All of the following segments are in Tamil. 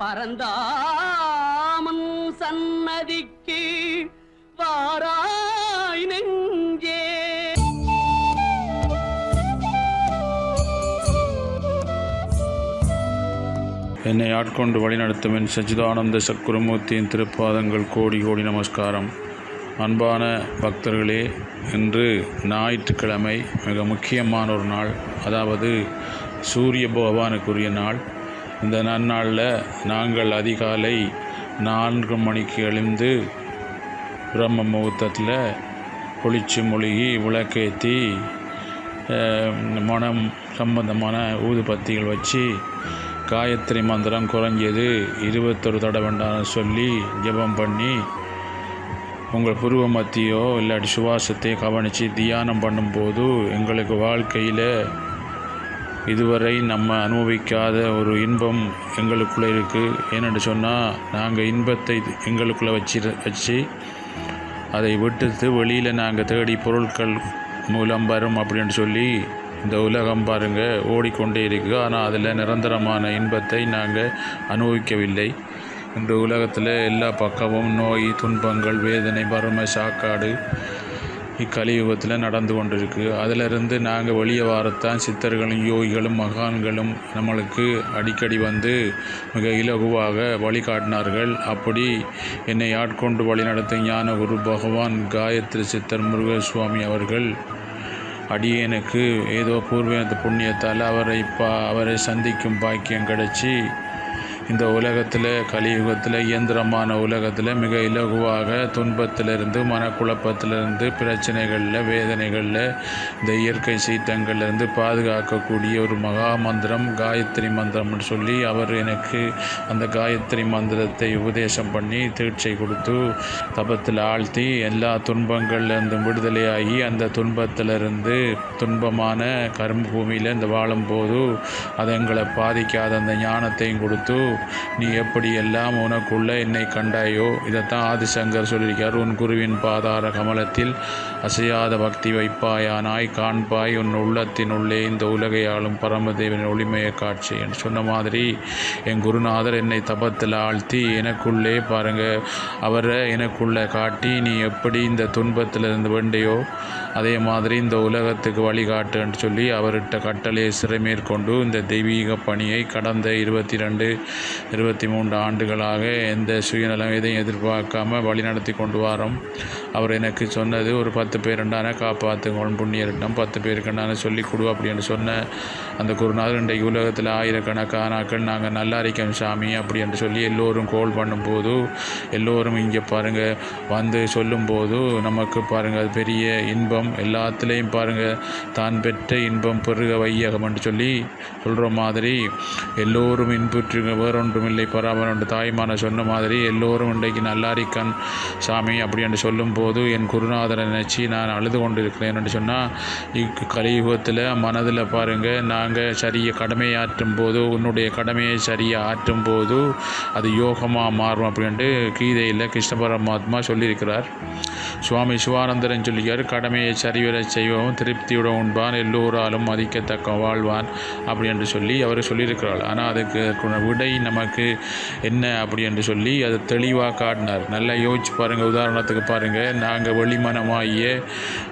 பரந்தாமன் சன்னதிக்கு வாராய் நெஞ்சே. என்னை ஆட்கொண்டு வழிநடத்தும் என் சச்சிதானந்த சக்குருமூர்த்தியின் திருப்பாதங்கள் கோடி கோடி நமஸ்காரம். அன்பான பக்தர்களே இன்று ஞாயிற்றுக்கிழமை மிக முக்கியமான ஒரு நாள் அதாவது சூரிய பகவானுக்குரிய நாள். இந்த நன்னாளில் நாங்கள் அதிகாலை நான்கு மணிக்கு எழுந்து பிரம்ம முகூர்த்தத்தில் குளிச்சு மொழிகி விளக்கேற்றி மனம் சம்பந்தமான ஊதுபத்திகள் வச்சு காயத்ரி மந்திரம் குறைஞ்சது இருபத்தொரு தடவைண்டான சொல்லி ஜெபம் பண்ணி உங்கள் புருவ மத்தியோ இல்லாட்டி சுவாசத்தையோ கவனித்து தியானம் பண்ணும்போது எங்களுக்கு வாழ்க்கையில் இதுவரை நம்ம அனுபவிக்காத ஒரு இன்பம் எங்களுக்குள்ளே இருக்குது ஏன்னு சொன்னால் நாங்கள் இன்பத்தை எங்களுக்குள்ளே வச்சு வச்சு அதை விட்டுட்டு வெளியில் நாங்கள் தேடி பொருட்கள் மூலம் வரும் அப்படின்னு சொல்லி இந்த உலகம் பாருங்கள் ஓடிக்கொண்டே இருக்குது ஆனால் அதில் நிரந்தரமான இன்பத்தை நாங்கள் அனுபவிக்கவில்லை. இந்த உலகத்தில் எல்லா பக்கமும் நோய் துன்பங்கள் வேதனை வறுமை சாக்காடு இக்கலியுகத்தில் நடந்து கொண்டிருக்கு. அதிலிருந்து நாங்கள் வெளியே வாரத்தான் சித்தர்களும் யோகிகளும் மகான்களும் நம்மளுக்கு அடிக்கடி வந்து மிக இலகுவாக வழிகாட்டினார்கள் அப்படி என்னை ஆட்கொண்டு வழிநடத்தும் ஞான குரு பகவான் காயத்ரி சித்தர் முருகசுவாமி அவர்கள் அடியேனுக்கு ஏதோ பூர்வீனத்து புண்ணியத்தால் அவரை பா அவரை சந்திக்கும் பாக்கியம் கிடச்சி இந்த உலகத்தில் கலியுகத்தில் இயந்திரமான உலகத்தில் மிக இலகுவாக துன்பத்திலிருந்து மனக்குழப்பத்திலிருந்து பிரச்சனைகளில் வேதனைகளில் இந்த இயற்கை சீற்றங்கள்லேருந்து பாதுகாக்கக்கூடிய ஒரு மகா மந்திரம் காயத்ரி மந்திரம்னு சொல்லி அவர் எனக்கு அந்த காயத்ரி மந்திரத்தை உபதேசம் பண்ணி தீட்சை கொடுத்து தபத்தில் ஆழ்த்தி எல்லா துன்பங்கள்லேருந்து விடுதலையாகி அந்த துன்பத்திலிருந்து துன்பமான கரும்பு பூமியில் இந்த வாழும்போது அது எங்களை பாதிக்காத அந்த ஞானத்தையும் கொடுத்து நீ எப்படியெல்லாம் உனக்குள்ளே உனக்குள்ள என்னை கண்டாயோ இதைத்தான் ஆதிசங்கர் சொல்லியிருக்கார் உன் குருவின் பாதார கமலத்தில் அசையாத பக்தி வைப்பாயானாய் காண்பாய் உன் உள்ளத்தின் உள்ளே இந்த உலகை ஆளும் பரமதேவன் ஒளிமய காட்சி. என்று சொன்ன மாதிரி என் குருநாதர் என்னை தபத்தில் ஆழ்த்தி எனக்குள்ளே பாருங்க அவரை எனக்குள்ளே காட்டி நீ எப்படி இந்த துன்பத்திலிருந்து வேண்டையோ அதே மாதிரி இந்த உலகத்துக்கு வழிகாட்டுன்னு சொல்லி அவர்கிட்ட கட்டளையை சிறை மேற்கொண்டு இந்த தெய்வீக பணியை கடந்த இருபத்தி ரெண்டு இருபத்தி மூன்று ஆண்டுகளாக எந்த சுயநலம் எதையும் எதிர்பார்க்காம வழிநடத்தி கொண்டு வரோம். அவர் எனக்கு சொன்னது ஒரு பத்து பேர் பேருண்டான காப்பாற்றுங்கள் இருக்கணும் பத்து பேருக்குண்டான சொல்லி கொடு அப்படின்னு சொன்ன அந்த குருநாதர் இன்றைக்கு உலகத்தில் ஆயிரக்கணக்கான ஆக்கள் நாங்கள் நல்லா இருக்கோம் சாமி அப்படி என்று சொல்லி எல்லோரும் கோல் பண்ணும்போது எல்லோரும் இங்கே பாருங்கள் வந்து சொல்லும்போது நமக்கு பாருங்கள் அது பெரிய இன்பம் எல்லாத்துலேயும் பாருங்கள் தான் பெற்ற இன்பம் பெருக வையகம் என்று சொல்லி சொல்கிற மாதிரி எல்லோரும் இன்புற்று வேறு வேறொன்றுமில்லை. பராமரம் தாய்மான சொன்ன மாதிரி எல்லோரும் இன்றைக்கு நல்லாரிக்கன் சாமி அப்படி என்று சொல்லும்போது என் குருநாதரை நினச்சி நான் அழுது கொண்டு இருக்கிறேன் என்று சொன்னால் இக்கு கலியுகத்தில் மனதில் பாருங்கள் நாங்கள் சரியை கடமையாற்றும் போது உன்னுடைய கடமையை சரியாக ஆற்றும் போது அது யோகமாக மாறும் அப்படின்ட்டு கீதையில் கிருஷ்ண பரமாத்மா சொல்லியிருக்கிறார். சுவாமி சிவானந்தரன் சொல்லியார் கடமையை சரிவர செய்வோம் திருப்தியுடன் உண்பான் எல்லோராலும் மதிக்கத்தக்க வாழ்வான் அப்படி என்று சொல்லி அவர் சொல்லியிருக்கிறாள் ஆனால் அதுக்கு விடை நமக்கு என்ன அப்படி என்று சொல்லி அதை தெளிவாக காட்டினார். நல்லா யோசிச்சு பாருங்கள் உதாரணத்துக்கு பாருங்கள் நாங்கள் வெளிமனமாகிய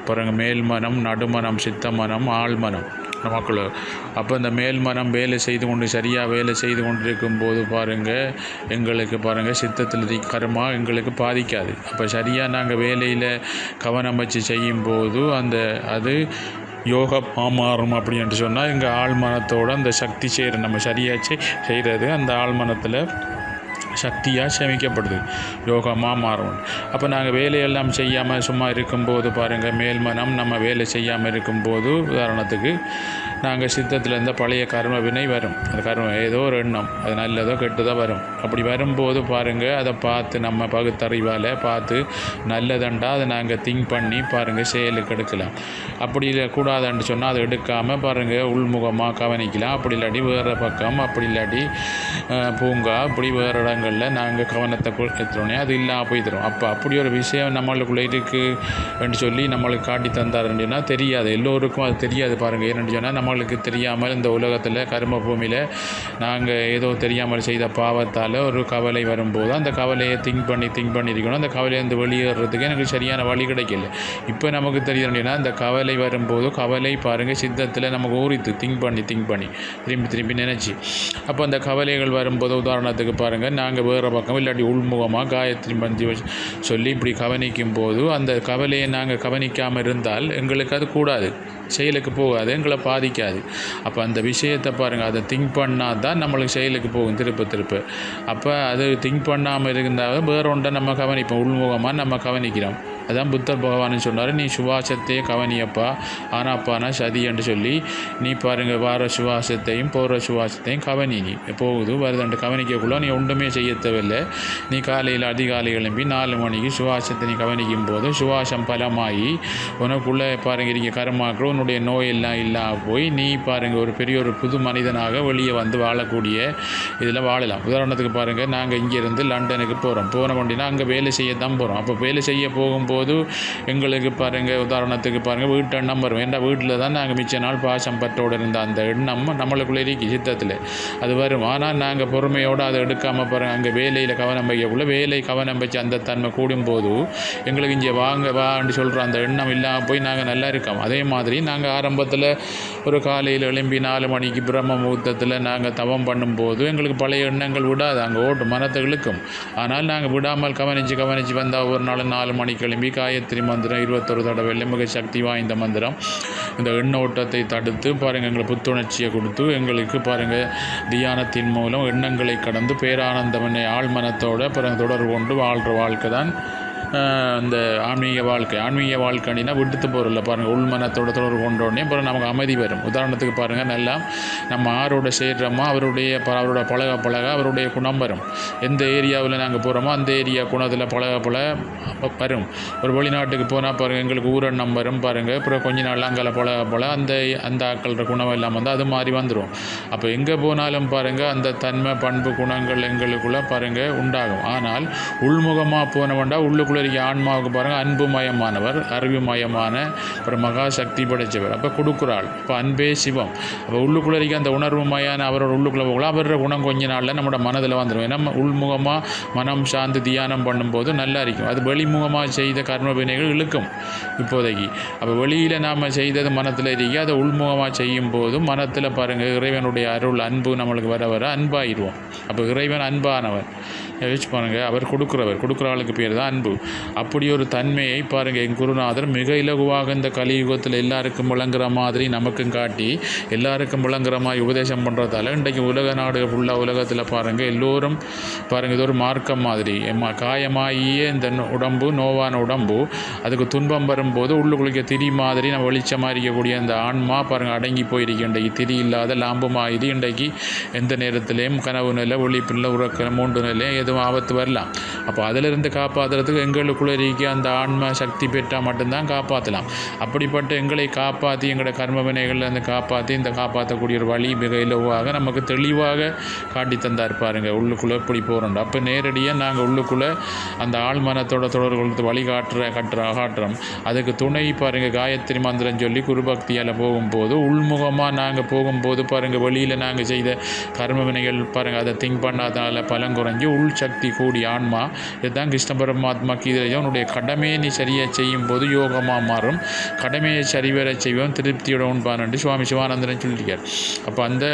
பாருங்கள் மேல்மனம் நடுமனம் சித்தமனம் ஆழ்மனம். நமக்குள்ள. அப்போ இந்த மேல் மனம் வேலை செய்து கொண்டு சரியாக வேலை செய்து கொண்டிருக்கும் போது பாருங்கள் எங்களுக்கு பாருங்கள் சித்தத்தில் கர்மா எங்களுக்கு பாதிக்காது. அப்போ சரியாக நாங்கள் வேலையில் கவனம் வச்சு செய்யும் போது அந்த அது யோகா மாமாறும் அப்படின்னு சொன்னால் எங்கள் ஆழ்மனத்தோட அந்த சக்தி செய்கிற நம்ம சரியாச்சு செய்கிறது அந்த ஆழ்மனத்தில் சக்தியாக சேமிக்கப்படுது. யோகமாக மாறும். அப்போ நாங்கள் வேலையெல்லாம் செய்யாமல் சும்மா இருக்கும்போது பாருங்கள் மேல்மனம் நம்ம வேலை செய்யாமல் இருக்கும்போது உதாரணத்துக்கு நாங்கள் சித்தத்தில் இருந்த பழைய கர்ம வினை வரும். அந்த கர்ம ஏதோ ஒரு எண்ணம். அது நல்லதோ கெட்டதோ வரும். அப்படி வரும்போது பாருங்கள் அதை பார்த்து நம்ம பகுத்தறிவால் பார்த்து நல்லதண்டா அதை நாங்கள் திங்க் பண்ணி பாருங்கள் செயலுக்கு எடுக்கலாம். அப்படி இல்லை கூடாதுன்னு சொன்னால் அதை எடுக்காமல் பாருங்கள் உள்முகமாக கவனிக்கலாம். அப்படி இல்லாட்டி வேறு பக்கம் அப்படி இல்லாட்டி பூங்கா அப்படி வேறு இடங்கள் விஷயங்களில் நாங்கள் கவனத்தை எடுத்துறோன்னே அது இல்லாமல் போய் தரும் அப்போ அப்படி ஒரு விஷயம் நம்மளுக்குள்ளே இருக்குன்னு சொல்லி நம்மளுக்கு காட்டி தந்தாருன்னா தெரியாது. எல்லோருக்கும் அது தெரியாது பாருங்கள் ஏன்னு சொன்னால் நம்மளுக்கு தெரியாமல் இந்த உலகத்தில் கரும பூமியில் நாங்கள் ஏதோ தெரியாமல் செய்த பாவத்தால் ஒரு கவலை வரும்போது அந்த கவலையை திங்க் பண்ணி திங்க் பண்ணியிருக்கணும். அந்த கவலையிலேருந்து வெளியேறதுக்கு எனக்கு சரியான வழி கிடைக்கல. இப்போ நமக்கு தெரியுதுன்னா இந்த கவலை வரும்போது கவலை பாருங்கள் சித்தத்தில் நமக்கு ஊறித்து திங்க் பண்ணி திங்க் பண்ணி திரும்பி திரும்பி நினச்சி. அப்போ அந்த கவலைகள் வரும்போது உதாரணத்துக்கு பாருங்கள் நாங்கள் வேறு பக்கம் இல்லாட்டி உள்முகமாக காயத்ரி மந்தி வச்சு சொல்லி இப்படி கவனிக்கும் போது அந்த கவலையை நாங்கள் கவனிக்காமல் இருந்தால் எங்களுக்கு அது கூடாது. செயலுக்கு போகாது எங்களை பாதிக்காது. அப்போ அந்த விஷயத்தை பாருங்கள் அதை திங்க் பண்ணால் தான் நம்மளுக்கு செயலுக்கு போகும் திருப்ப திருப்ப. அப்போ அது திங்க் பண்ணாமல் இருந்தால் வேறு ஒன்றை நம்ம கவனிப்போம் உள்முகமாக நம்ம கவனிக்கிறோம். அதான் புத்தர் பகவான் சொன்னார் நீ சுவாசத்தையே கவனியப்பா ஆனாப்பானா சதி என்று சொல்லி நீ பாருங்கள் வார சுவாசத்தையும் போகிற சுவாசத்தையும் கவனி நீ போகுது வருதுன்ட்டு கவனிக்கக்குள்ள நீ ஒன்றுமே செய்ய தேவையில்லை நீ காலையில் அதிகாலை எழும்பி நாலு மணிக்கு சுவாசத்தை நீ கவனிக்கும் போது சுவாசம் பலமாகி உனக்குள்ளே பாருங்கள் இருக்க கருமாக்கள் உன்னுடைய நோயெல்லாம் இல்லாமல் போய் நீ பாருங்கள் ஒரு பெரிய ஒரு புது மனிதனாக வெளியே வந்து வாழக்கூடிய இதில் வாழலாம். உதாரணத்துக்கு பாருங்கள் நாங்கள் இங்கேருந்து லண்டனுக்கு போகிறோம் போன வண்டினா அங்கே வேலை செய்ய தான் போகிறோம் அப்போ வேலை செய்ய போகும்போது எங்களுக்கு பாருங்கள் உதாரணத்துக்கு பாருங்கள் வீட்டு எண்ணம் வரும். ஏன்னா வீட்டில் தான் நாங்கள் மிச்ச நாள் பாசம் பற்றோடு இருந்த அந்த எண்ணம் நம்மளுக்குள்ளே இருக்கு சித்தத்தில். அது வரும். ஆனால் நாங்கள் பொறுமையோடு அதை எடுக்காமல் பாருங்கள் அங்கே வேலையில் கவனம் வைக்கக்குள்ள வேலை கவனம் வச்சு அந்த தன்மை கூடும்போது எங்களுக்கு இங்கே வாங்க வான்னு சொல்கிற அந்த எண்ணம் இல்லாமல் போய் நாங்கள் நல்லா இருக்கோம். அதே மாதிரி நாங்கள் ஆரம்பத்தில் ஒரு காலையில் எழும்பி நாலு மணிக்கு பிரம்ம முகூர்த்தத்தில் நாங்கள் தவம் பண்ணும்போது எங்களுக்கு பழைய எண்ணங்கள் விடாது. அங்கே ஓட்டு மனத்தை இழுக்கும். ஆனால் நாங்கள் விடாமல் கவனித்து கவனித்து வந்தால் ஒரு நாள் நாலு மணிக்கு எழும்பி காயத்ரி மந்திரம் இருபத்தொரு தடவை மிக சக்தி வாய்ந்த மந்திரம். இந்த எண்ணோட்டத்தை தடுத்து பாருங்கள் எங்களுக்கு புத்துணர்ச்சியை கொடுத்து எங்களுக்கு பாருங்கள் தியானத்தின் மூலம் எண்ணங்களை கடந்து பேரானந்தமனை ஆழ்மனத்தோட பிறகு தொடர்பு கொண்டு வாழ்கிற வாழ்க்கை தான் அந்த இந்த ஆன்மீக வாழ்க்கை ஆன்மீக வாழ்க்கைனா விடுத்து பொருளில் பாருங்கள் உள்மனத்தோட தொடர்பு கொண்டோடனே அப்புறம் நமக்கு அமைதி வரும் உதாரணத்துக்கு பாருங்கள் நல்லா நம்ம ஆரோட சேர்கிறோமோ அவருடைய ப- அவரோட பழக பழக அவருடைய குணம் வரும். எந்த ஏரியாவில் நாங்கள் போகிறோமோ அந்த ஏரியா குணத்தில் பழக பழக வரும். ஒரு வெளிநாட்டுக்கு போனால் பாருங்கள் எங்களுக்கு ஊரெண்ணம் வரும் பாருங்கள் அப்புறம் கொஞ்ச நாள் அங்கே பழக போல அந்த அந்த ஆக்களோட குணம் எல்லாம் வந்து அது மாதிரி வந்துடும் அப்போ எங்கே போனாலும் பாருங்கள் அந்த தன்மை பண்பு குணங்கள் எங்களுக்குள்ளே பாருங்கள் உண்டாகும். ஆனால் உள்முகமாக போனவண்டா உள்ளுக்குள்ளே இருக்க ஆன்மாவுக்கு பாருங்கள் அன்புமயமானவர் அறிவுமயமான ஒரு மகா சக்தி படைத்தவர் அப்போ கொடுக்குறாள். இப்போ அன்பே சிவம். அப்போ உள்ளுக்குள்ளே இருக்க அந்த உணர்வுமயான அவரோட உள்ளுக்குள்ளே போகலாம் அவரோட குணம் கொஞ்ச நாளில் நம்மளோட மனதில் வந்துடும் ஏன்னா உள்முகமாக மனம் சார்ந்து தியானம் பண்ணும்போது நல்லா இருக்கும். அது வெளிமுகமாக செய்த கர்ம வினைகள் இழுக்கும் இப்போதைக்கு. அப்போ வெளியில் நாம் செய்தது மனத்தில் இருக்க அதை உள்முகமாக செய்யும் போதும் மனத்தில் பாருங்கள் இறைவனுடைய அருள் அன்பு நம்மளுக்கு வர வர அன்பாயிடுவோம் அப்போ இறைவன் அன்பானவர். யோசிச்சு பாருங்கள் அவர் கொடுக்குறவர். கொடுக்குற ஆளுக்கு பேர் தான் அன்பு. அப்படி ஒரு தன்மையை பாருங்கள் என் குருநாதர். மிக இலகுவாக இந்த கலியுகத்தில் எல்லாருக்கும் விளங்குற மாதிரி நமக்கும் காட்டி எல்லாருக்கும் விளங்குற மாதிரி உபதேசம் பண்ணுறதால இன்றைக்கு உலக நாடு ஃபுல்லாக உலகத்தில் பாருங்கள் எல்லோரும் பாருங்கள் இது ஒரு மார்க்கம் மாதிரி. எம்மா இந்த உடம்பு நோவான உடம்பு. அதுக்கு துன்பம் வரும்போது உள்ளுக்குள்ளிக்க திரி மாதிரி நம்ம வெளிச்சமாக இருக்கக்கூடிய அந்த ஆன்மா பாருங்கள் அடங்கி போயிருக்கு இன்றைக்கு. திரி இல்லாத லாம்பு இன்றைக்கு எந்த நேரத்திலையும் கனவு நிலை ஒளிப்பில்லை உறக்க மூன்று நிலை எதுவும் ஆபத்து வரலாம். அப்போ அதிலிருந்து காப்பாற்றுறதுக்கு எங்களுக்குள்ளே இருக்க அந்த ஆன்ம சக்தி பெற்றால் மட்டும்தான் காப்பாற்றலாம் அப்படிப்பட்ட எங்களை காப்பாற்றி எங்களோட கர்ம வினைகள்லேருந்து காப்பாற்றி இந்த காப்பாற்றக்கூடிய ஒரு வழி மிக இலவாக நமக்கு தெளிவாக காட்டி தந்தார் பாருங்க. உள்ளுக்குள்ளே இப்படி போகிறோம் அப்போ நேரடியாக நாங்கள் உள்ளுக்குள்ளே அந்த ஆழ்மனத்தோட தொடர்பு கொண்டு வழிகாட்டுற கட்டுற காட்டுறோம் அதுக்கு துணை பாருங்கள் காயத்ரி மந்திரம் சொல்லி குருபக்தியால் போகும்போது உள்முகமாக நாங்கள் போகும்போது பாருங்கள் வெளியில் நாங்கள் செய்த கர்ம வினைகள் பாருங்கள் அதை திங்க் பண்ணாதனால பலம் குறைஞ்சி உள் சக்தி கூடி ஆன்மா. இதுதான் கிருஷ்ண பரமாத்மா கீதையும் உன்னுடைய கடமையை நீ சரியாக செய்யும் போது யோகமாக மாறும். கடமையை சரிவர செய்வோம் திருப்தியோட உண்பான்னு சுவாமி சிவானந்தன் சொல்லியிருக்கார் அப்போ அந்த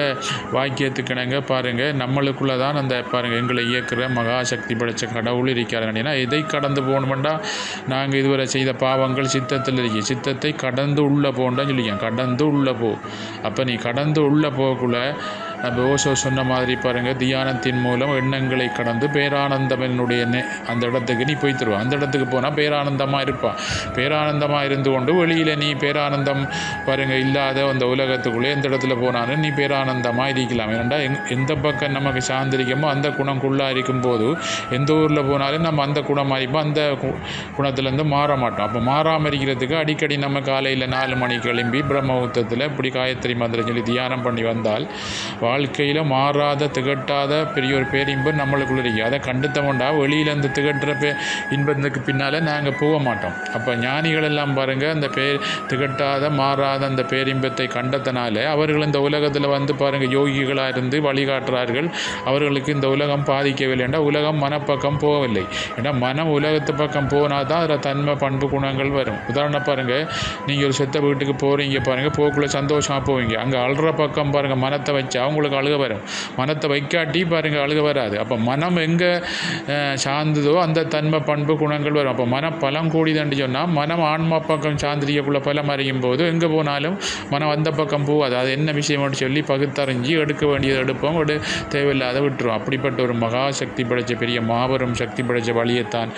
வாக்கியத்துக்கிணங்க பாருங்கள் நம்மளுக்குள்ளே தான் அந்த பாருங்கள் எங்களை இயக்குற மகாசக்தி படைத்த கடவுள் இருக்கிறார் ஏன்னா இதை கடந்து போகணுமெண்டா? நாங்கள் இதுவரை செய்த பாவங்கள் சித்தத்தில் இருக்கு. சித்தத்தை கடந்து உள்ளே போகணுன்னு சொல்லிக்கேன் கடந்து உள்ளே போ. அப்போ நீ கடந்து உள்ளே போகக்குள்ள நம்ம ஓசோ சொன்ன மாதிரி பாருங்கள் தியானத்தின் மூலம் எண்ணங்களை கடந்து பேரானந்தமனுடைய அந்த இடத்துக்கு நீ போய் அந்த இடத்துக்கு போனால் பேரானந்தமாக இருப்பாள் பேரானந்தமாக இருந்து கொண்டு வெளியில் நீ பேரானந்தம் பாருங்கள் இல்லாத அந்த உலகத்துக்குள்ளே எந்த இடத்துல போனாலும் நீ பேரானந்தமாக இருக்கலாம். ஏனெண்டா எங் எந்த பக்கம் நமக்கு சார்ந்திருக்கமோ அந்த குணங்குள்ளாக இருக்கும்போது எந்த ஊரில் போனாலும் நம்ம அந்த குணமாக இருப்போம் அந்த கு- குணத்துலேருந்து மாற மாட்டோம். அப்போ மாறாமல் இருக்கிறதுக்கு அடிக்கடி நம்ம காலையில் நாலு மணிக்கு கிளம்பி பிரம்ம முகூர்த்தத்தில் இப்படி காயத்ரி மந்திரம் சொல்லி தியானம் பண்ணி வந்தால் வாழ்க்கையில் மாறாத திகட்டாத பெரிய ஒரு பேரின்பம் நம்மளுக்குள்ள இருக்கு. அதை கண்டுத்தவண்டா வெளியில் அந்த திகட்டுற பே இன்பத்துக்கு பின்னால் நாங்கள் போக மாட்டோம். அப்போ ஞானிகள் எல்லாம் பாருங்கள் அந்த பே திகட்டாத மாறாத அந்த பேரின்பத்தை கண்டத்தனால அவர்கள் இந்த உலகத்தில் வந்து பாருங்கள் யோகிகளாக இருந்து வழிகாட்டுறார்கள். அவர்களுக்கு இந்த உலகம் பாதிக்கவில்லை என்றால் உலகம் மனப்பக்கம் போகவில்லை. ஏன்னா மனம் உலகத்து பக்கம் போனால் தான் அதில் தன்மை பண்பு குணங்கள் வரும். உதாரணம் பாருங்கள் நீங்கள் ஒரு செத்த வீட்டுக்கு போகிறீங்க பாருங்கள் போக்குள்ளே சந்தோஷமாக போவீங்க. அங்கே அழுற பக்கம் பாருங்கள் மனத்தை வச்சா உங்களுக்கு அழுக வரும். மனத்தை வைக்காட்டி பாருங்கள் அழுக வராது. அப்போ மனம் எங்கே சார்ந்ததோ அந்த தன்மை பண்பு குணங்கள் வரும். அப்போ மனம் பலம் கூடிதான்னு சொன்னால் மனம் ஆன்மா பக்கம் சாந்திரியக்குள்ள பலம் அறியும் போது எங்கே போனாலும் மனம் அந்த பக்கம் போகாது. அது என்ன விஷயம்னு சொல்லி பகுத்தறிஞ்சு எடுக்க வேண்டியது எடுப்போம். எடு தேவையில்லாத விட்டுரும். அப்படிப்பட்ட ஒரு மகா சக்தி படைச்ச பெரிய மாபெரும் சக்தி படைச்ச வழியைத்தான்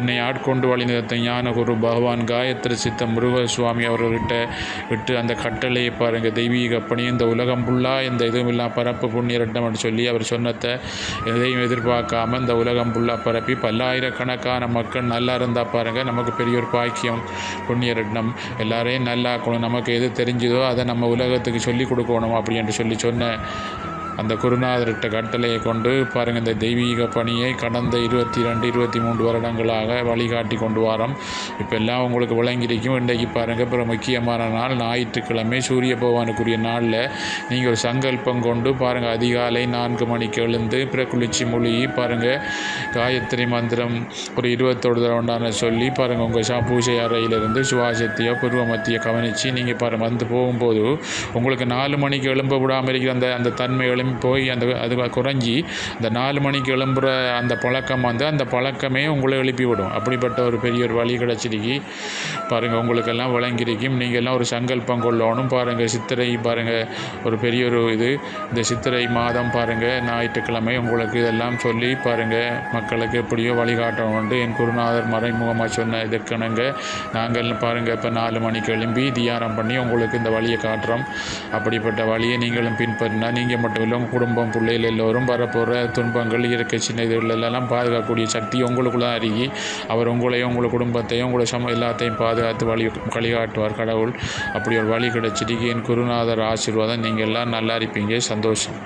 என்னை ஆட்கொண்டு வழி ஞானகுரு பகவான் காயத்ரி சித்த முருக சுவாமி அவர்கள்கிட்ட விட்டு அந்த கட்டளையை பாருங்கள் தெய்வீக பணி இந்த உலகம் ஃபுல்லாக இந்த இதுவும் இல்லாமல் பரப்பு புண்ணியரட்னம்னு சொல்லி அவர் சொன்னத்தை எதையும் எதிர்பார்க்காம இந்த உலகம் ஃபுல்லாக பரப்பி பல்லாயிரக்கணக்கான மக்கள் நல்லா இருந்தால் பாருங்கள் நமக்கு பெரிய ஒரு பாக்கியம். புண்ணியரட்னம் எல்லாரையும் நல்லாக்கணும் நமக்கு எது தெரிஞ்சுதோ அதை நம்ம உலகத்துக்கு சொல்லி கொடுக்கணும் அப்படின்னு சொல்லி சொன்ன அந்த குருநாதர்கிட்ட கட்டளையை கொண்டு பாருங்கள் இந்த தெய்வீக பணியை கடந்த இருபத்தி ரெண்டு இருபத்தி மூன்று வருடங்களாக வழிகாட்டி கொண்டு வரோம். இப்போ எல்லாம் உங்களுக்கு விளங்கியிருக்கும். இன்றைக்கு பாருங்கள் அப்புறம் முக்கியமான நாள். ஞாயிற்றுக்கிழமை சூரிய பகவானுக்குரிய நாளில் நீங்கள் ஒரு சங்கல்பம் கொண்டு பாருங்கள் அதிகாலை நான்கு மணிக்கு எழுந்து பிற குளிச்சு மொழி பாருங்கள் காயத்ரி மந்திரம் ஒரு இருபத்தோடு தடவை சொல்லி பாருங்கள் உங்கள் சா பூஜை அறையிலிருந்து சுவாசத்தையோ பூர்வமத்திய கவனித்து நீங்கள் பாருங்கள் வந்து போகும்போது உங்களுக்கு நாலு மணிக்கு எழும்ப விடாமல் இருக்கிற அந்த அந்த தன்மை எழும்பி போய் அந்த அது குறைஞ்சி அந்த நாலு மணிக்கு எழும்புற அந்த பழக்கம் வந்து அந்த பழக்கமே உங்களை எழுப்பி விடும் அப்படிப்பட்ட ஒரு பெரிய ஒரு வழி கிடச்சிருக்கு. பாருங்கள் உங்களுக்கெல்லாம் விளங்கியிருக்கும் நீங்கள் எல்லாம் ஒரு சங்கல்பம் கொள்ளணும். பாருங்கள் சித்திரை பாருங்கள் ஒரு பெரிய ஒரு இது. இந்த சித்திரை மாதம் பாருங்கள் ஞாயிற்றுக்கிழமை உங்களுக்கு இதெல்லாம் சொல்லி பாருங்கள் மக்களுக்கு எப்படியோ வழிகாட்டணும் என் குருநாதர் மறைமுகமாக சொன்ன இதற்கணுங்க நாங்கள் பாருங்கள் இப்போ நாலு மணிக்கு எழும்பி தியானம் பண்ணி உங்களுக்கு இந்த வழியை காட்டுறோம். அப்படிப்பட்ட வழியை நீங்களும் பின்பற்றினா நீங்கள் மட்டும் இல்லை உலகம் குடும்பம் பிள்ளைகள் எல்லோரும் வரப்போகிற துன்பங்கள் இயற்கை சின்ன இதுகள் பாதுகாக்கக்கூடிய சக்தி உங்களுக்குள்ள அருகி அவர் உங்களையும் உங்கள் குடும்பத்தையும் உங்களை சம எல்லாத்தையும் பாதுகாத்து வழி வழிகாட்டுவார் கடவுள். அப்படி ஒரு வழி கிடைச்சிட்டு என் குருநாதர் ஆசீர்வாதம் நீங்கள் எல்லாம் நல்லா இருப்பீங்க. சந்தோஷம்.